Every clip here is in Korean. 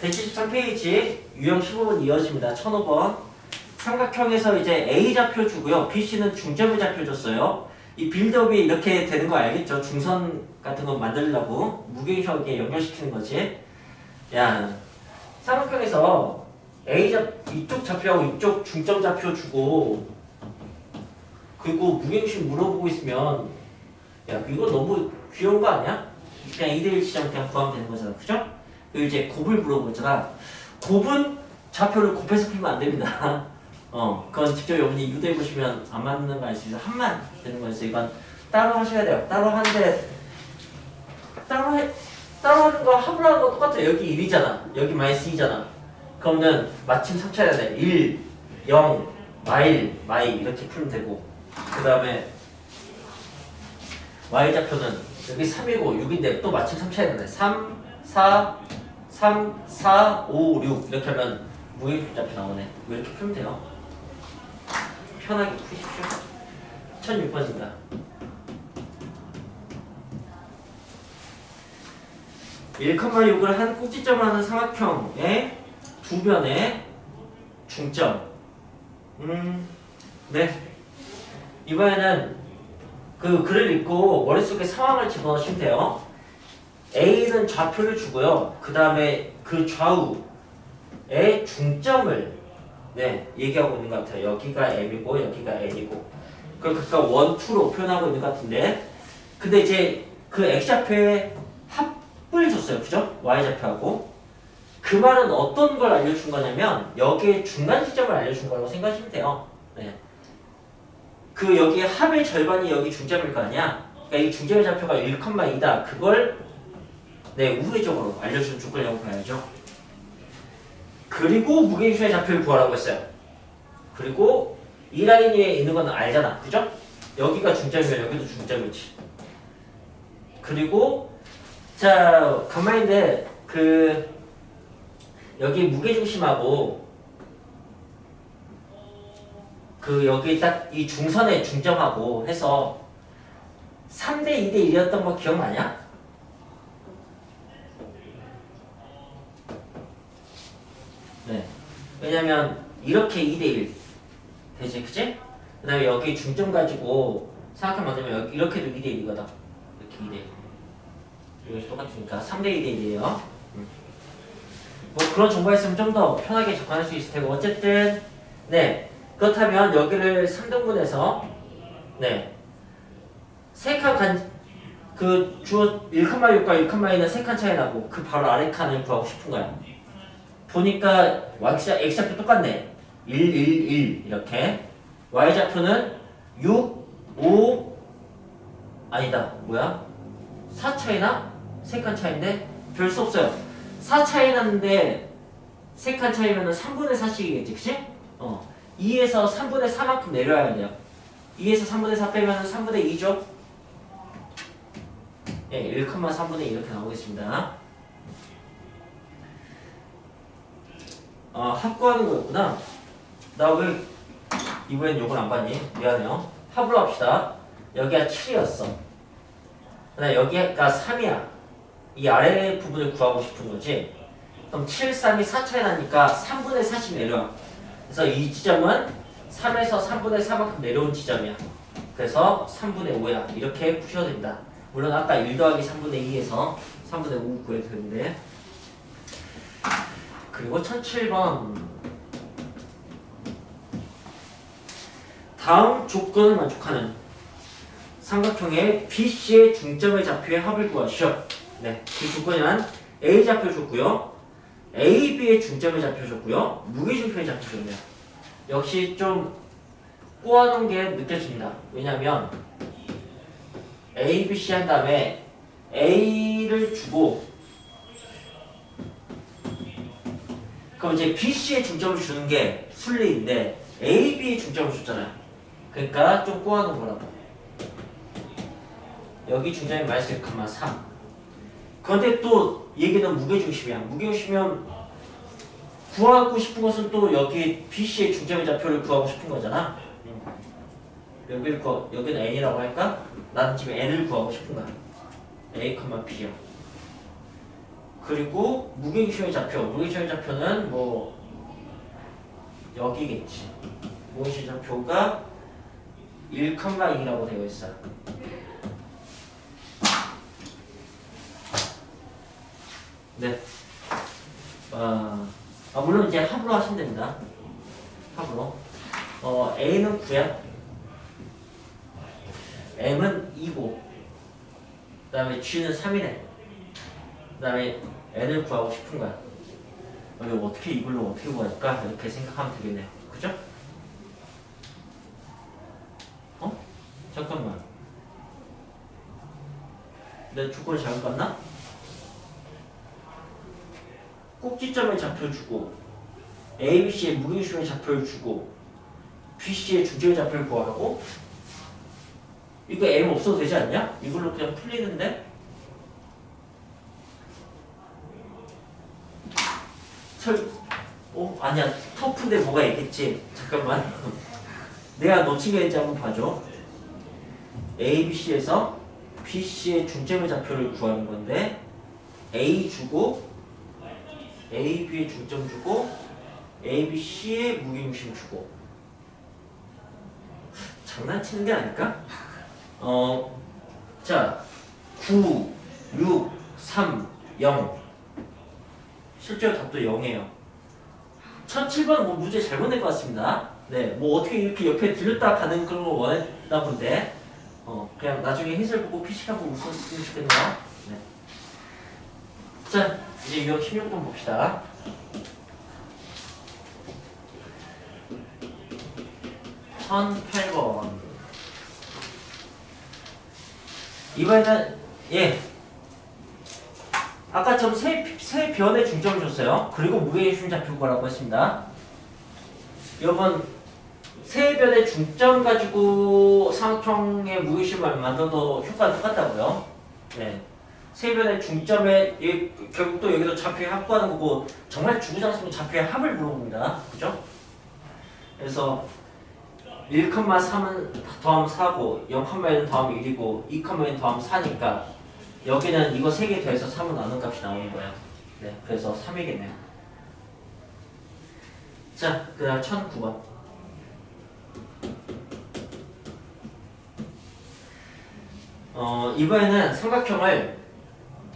173페이지 유형 15번 이어집니다. 1005번 삼각형에서 이제 A 좌표 주고요. BC는 중점의 좌표 줬어요. 이 빌드업이 이렇게 되는 거 알겠죠? 중선 같은 거 만들려고 무게력에 연결시키는 거지. 야, 삼각형에서 A 좌 이쪽 좌표하고 이쪽 중점 좌표 주고 그리고 무게중심 물어보고 있으면 야 이거 너무 귀여운 거 아니야? 그냥 2대1 시점 그냥 구하면 되는 거잖아. 그죠? 그리고 이제 곱을 물어보고 있잖아. 곱은 좌표를 곱해서 풀면 안 됩니다. 어, 그건 직접 여러분이 유도해 보시면 안 맞는 거 알 수 있어요. 한만 되는 거였어. 이건 따로 하셔야 돼요. 따로 하는데 따로 해, 따로 하는 거 합을 하는 거 똑같아요. 여기 1이잖아. 여기 마이너스 2잖아. 그러면 마침 합쳐야 돼. 1, 0, 마일, 마이 이렇게 풀면 되고 그 다음에 y 좌표는 여기 3이고 6인데 또 마침 3쳐야 되네. 3, 4, 3, 4, 5, 6 이렇게 하면 좌표 나오네. 뭐 이렇게 풀면 돼요. 편하게 푸십시오. 1006번입니다. 1,6을 한 꼭지점을 하는 삼각형의 두 변의 중점. 음, 네. 이번에는 그 글을 읽고 머릿속에 상황을 집어넣으시면 돼요. A는 좌표를 주고요. 그 다음에 그 좌우의 중점을 네, 얘기하고 있는 것 같아요. 여기가 M이고 여기가 N이고 그걸 각각 원, 투로 표현하고 있는 것 같은데 근데 이제 그 X좌표의 합을 줬어요. 그죠? Y좌표하고 그 말은 어떤 걸 알려준 거냐면 여기에 중간 지점을 알려준 거라고 생각하시면 돼요. 네. 그 여기 합의 절반이 여기 중점일 거 아니야? 그러니까 이 중점의 좌표가 1,2다. 그걸 네 우회적으로 알려준 조건이라고 봐야죠. 그리고 무게중심의 좌표를 구하라고 했어요. 그리고 이 라인 위에 있는 건 알잖아. 그죠? 여기가 중점이면 여기도 중점이지. 그리고 자 가만히인데 그 여기 무게중심하고 그 여기 딱 이 중선의 중점하고 해서 3대 2대 1이었던 거 기억나냐? 왜냐면 이렇게 2대 1 되지, 그치? 그 다음에 여기 중점 가지고 여기 이렇게도 2대 1이거든. 이렇게 2대 1. 이것이 똑같으니까 3대 2대 1이에요. 뭐 그런 정보가 있으면 좀 더 편하게 접근할 수 있을 테고 어쨌든 네 그렇다면 여기를 3등분해서 네. 세칸 간, 그 주어 1,6과 1,2는 세칸 차이 나고 그 바로 아래 칸을 구하고 싶은 거야. 보니까 X좌, X좌표 똑같네. 1, 1, 1 이렇게. Y좌표는 6, 5 아니다. 뭐야? 4 차이나? 3칸 차이인데 별 수 없어요. 4 차이 났는데 3칸 차이면 3분의 4씩이겠지. 그치? 어. 2에서 3분의 4만큼 내려야 돼요. 2에서 3분의 4 빼면 3분의 2죠? 예, 1,3분의 2 이렇게 나오겠습니다. 어, 합구하는 거였구나. 나 왜 이번엔 요걸 안 봤니? 미안해요. 합으로 합시다. 여기가 7이었어. 그다음 여기가 3이야. 이 아래 부분을 구하고 싶은 거지. 그럼 7, 3이 4 차이 나니까 3분의 4씩 내려와. 그래서 이 지점은 3에서 3분의 4만큼 내려온 지점이야. 그래서 3분의 5야. 이렇게 푸셔도 됩니다. 물론 아까 1 더하기 3분의 2에서 3분의 5 구해도 되는데 그리고 1007번 다음 조건을 만족하는 삼각형의 BC의 중점의 좌표의 합을 구하시오. 네, 그 조건이란 A 좌표 줬고요. AB의 중점의 좌표 줬고요. 무게중심의 좌표 줬네요. 역시 좀 꼬아놓은 게 느껴집니다. 왜냐면 A, B, C 한 다음에 A를 주고 그럼 이제 B, C의 중점을 주는 게 순리인데 A, B의 중점을 줬잖아요. 그러니까 좀 꼬아놓은 거라고. 여기 중점이 마이너스 1,3 그런데 또 얘기는 무게중심이야. 무게중심이면 구하고 싶은 것은 또 여기 BC의 중점의 좌표를 구하고 싶은 거잖아. 여기를 구 여기는 n이라고 할까? 나는 지금 n을 구하고 싶은 거야. a, b요. 그리고 무게중심의 좌표. 무게중심의 좌표는 뭐 여기겠지. 무게중심의 좌표가 1,2라고 되어 있어요. 네. 아, 아, 물론 이제 합으로 하시면 됩니다. 합으로. 어, A는 9야. M은 2고. 그 다음에 G는 3이네. 그 다음에 N을 구하고 싶은 거야. 어, 이거 어떻게 이걸로 어떻게 구할까? 이렇게 생각하면 되겠네요. 그죠? 어? 잠깐만. 내 조건을 잘못 봤나? 꼭지점의 좌표를 주고 ABC의 무게중심의 좌표를 주고 BC의 중점의 좌표를 구하라고? 이거 M 없어도 되지 않냐? 이걸로 그냥 풀리는데? 설, 어? 아니야. 터프인데 뭐가 있겠지? 잠깐만. 내가 놓친 게 있는지 한번 봐줘. ABC에서 BC의 중점의 좌표를 구하는 건데 A 주고 A, B의 중점 주고 A, B, C의 무게중심 주고. 장난치는 게 아닐까? 어, 자, 9, 6, 3, 0 실제로 답도 0이에요. 1007번 뭐 문제 잘못 낸 것 같습니다. 네, 뭐 어떻게 이렇게 옆에 들렸다 가는 그런 걸 원했나 본데 어, 그냥 나중에 해설 보고 PC하고 웃었으면 좋겠네요. 네. 자, 이제 유형 16번 봅시다. (1008번) 이번에는 예. 아까처럼 세, 세 변의 중점을 줬어요 그리고 무게중심 잡힐 거라고 했습니다 이번 세 변의 중점 가지고 삼각형의 무게중심을 만들어도 효과는 똑같다고요 네. 세 변의 중점에 이- 결국 또 여기서 좌표의 합구하는 거고 정말 주구장창 좌표의 합을 물어봅니다. 그죠? 그래서 1,3은 더하면 4고 0,1은 더하면 1이고 2,1은 더하면 4니까 여기는 이거 3개 더해서 3은 나눈 값이 나오는 거예요. 네, 그래서 3이겠네요. 자, 그 다음 1009번. 어, 이번에는 삼각형을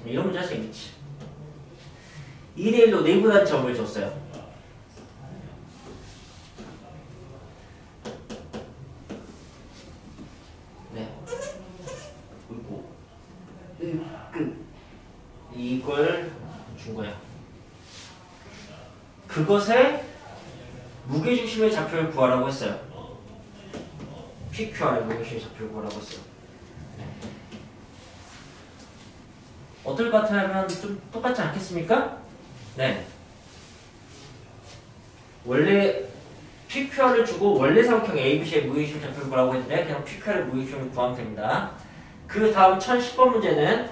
이런 문제 할수 있겠지. 2대1로 내분한 점을 줬어요. 네. 그리고 끝 이걸 준 거야. 그것의 무게중심의 좌표를 구하라고 했어요. PQR의 무게중심의 좌표를 구하라고 했어요. 어떨 것 같으면 좀 똑같지 않겠습니까? 네. 원래 PQR을 주고 원래 삼각형 ABC의 무게중심 좌표를 구하라고 했는데 그냥 PQR의 무게중심을 구하면 됩니다. 그 다음 1010번 문제는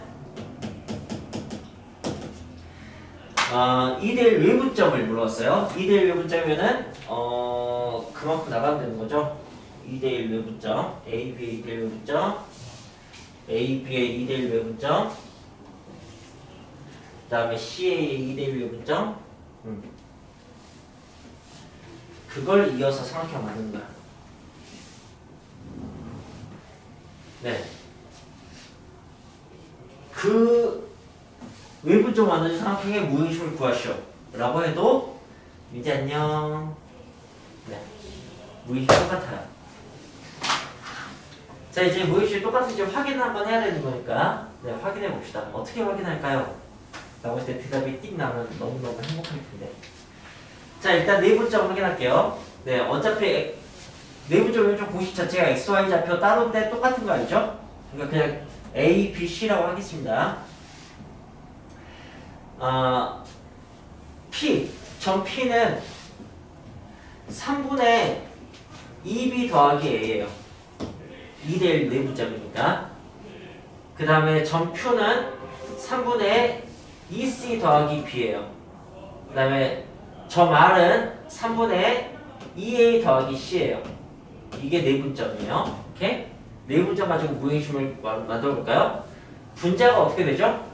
어, 2대1 외분점을 물었어요. 2대1 외분점이면은 어, 그만큼 나가면 되는 거죠. 2대1 외분점, AB의 2대1 외분점, AB의 2대1 외분점, 그 다음에 CA의 2대1 외분점, 음. 그걸 이어서 삼각형 만드는 거야. 네. 그 외부적 만드는 삼각형의 무형심을 구하시오. 라고 해도 이제 안녕. 네. 무형심 똑같아요. 자 이제 무형심 똑같은지 확인 한번 해야 되는 거니까 네, 확인해 봅시다. 어떻게 확인할까요? 라고 했을 때 대답이 띡 나면 너무너무 행복할 텐데. 자 일단 내분점 확인할게요. 네 어차피 내부적으로 좀 공식 자체가 XY 좌표 따로인데 똑같은 거 알죠? 그러니까 그냥 A, B, C라고 하겠습니다. 아, P, 점 P는 3분의 2B 더하기 A예요. 2대1 내부점이니까. 그 다음에 점 Q는 3분의 2C 더하기 B예요. 그 다음에 점 R은 3분의 2A 더하기 C예요. 이게 내분점이에요. 오케이? 내분점 가지고 무행심을 만들어 볼까요? 분자가 어떻게 되죠?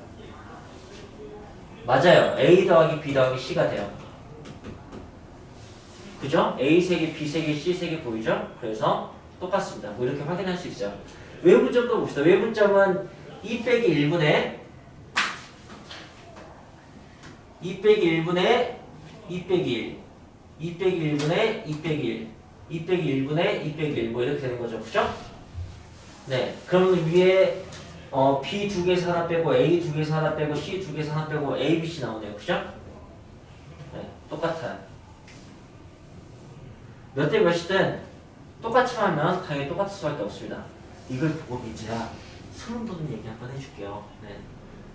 맞아요. A 더하기 B 더하기 C가 돼요. 그죠? A 세개, B 세개, C 세개 보이죠? 그래서 똑같습니다. 뭐 이렇게 확인할 수 있어요. 외분점도 봅시다. 외분점은 2 빼기 1분의 2 빼기 1분의 2 빼기 1 2 빼기 1분의 2 빼기 1 2 빼기 1분의 2 빼기 1 뭐 이렇게 되는 거죠. 그죠? 네. 그러면 위에 어, B 두 개에서 하나 빼고 A 두 개에서 하나 빼고 C 두 개에서 하나 빼고 A, B, C 나오네요. 그죠? 네. 똑같아요. 몇 대 몇이든 똑같이 하면 당연히 똑같을 수밖에 없습니다. 이걸 보고 민재야 소름 돋는 얘기 한번 해줄게요. 네.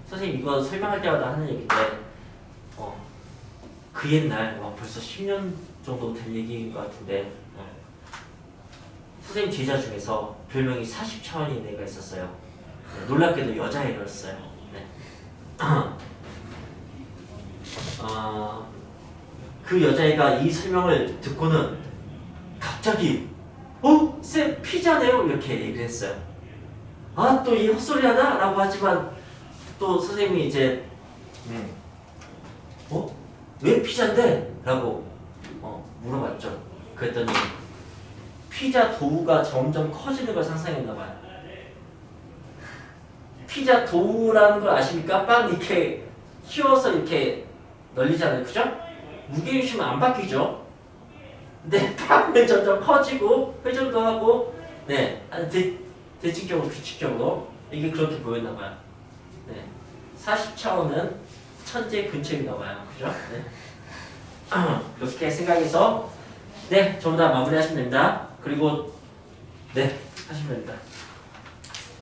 선생님 이거 설명할 때마다 하는 얘기인데 어, 그 옛날 어, 벌써 10년 정도 된 얘기인 것 같은데 어, 선생님 제자 중에서 별명이 40차원인 애가 있었어요. 네, 놀랍게도 여자애였어요. 네. 어, 그 여자애가 이 설명을 듣고는 갑자기 어? 쌤 피자네요? 이렇게 얘기를 했어요. 아 또 이 헛소리 하나? 라고 하지만 또 선생님이 이제 음, 어? 왜 피자인데? 라고 어, 물어봤죠. 그랬더니 피자 도우가 점점 커지는 걸 상상했나 봐요. 피자 도우라는 걸 아십니까? 빵 이렇게 키워서 이렇게 널리잖아요. 그죠? 무게 주시면 안 바뀌죠? 근데 빵은 점점 커지고 회전도 하고 네, 대, 대칭적으로 규칙적으로 이게 그렇게 보였나 봐요. 네. 40차원은 천재 근처인가 봐요. 그죠? 네. 그렇게 생각해서 네, 전부 다 마무리하시면 됩니다. 그리고 네, 하시면 됩니다.